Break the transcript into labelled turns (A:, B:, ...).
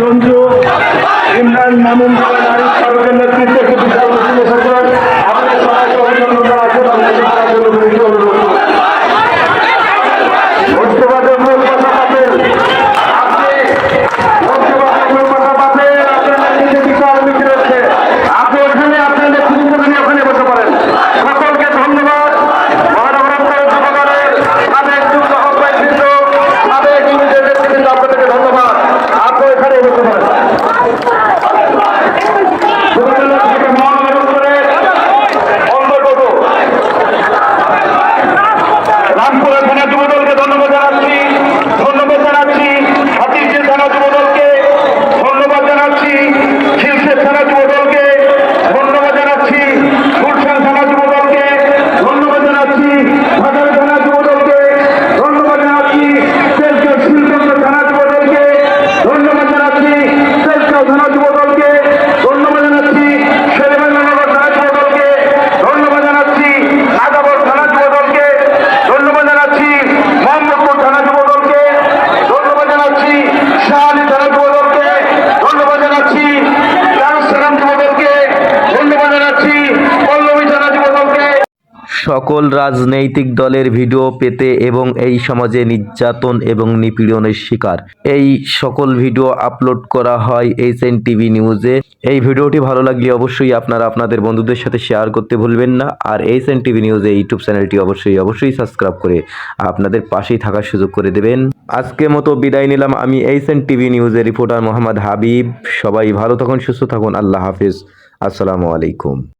A: রঞ্জু ইমরান মামুন নারী সরকারের নেতৃত্বে একটি
B: সকল রাজনৈতিক দলের ভিডিও পেতে এবং এই সমাজে নির্যাতন এবং নিপীড়নের শিকার। এই সকল ভিডিও আপলোড করা হয় এইচ এন টিভি নিউজে। এই ভিডিওটি ভালো লাগলে অবশ্যই আপনারা আপনাদের বন্ধুদের সাথে শেয়ার করতে ভুলবেন না। আর এইচ এন টিভি নিউজে ইউটিউব চ্যানেলটি অবশ্যই অবশ্যই সাবস্ক্রাইব করে আপনাদের পাশেই থাকার সুযোগ করে দেবেন। আজকে মতো বিদায় নিলাম। আমি এইচ এন টিভি নিউজের রিপোর্টার মোহাম্মদ হাবিব। সবাই ভালো থাকুন, সুস্থ থাকুন। আল্লাহ হাফিজ। আসসালামু আলাইকুম।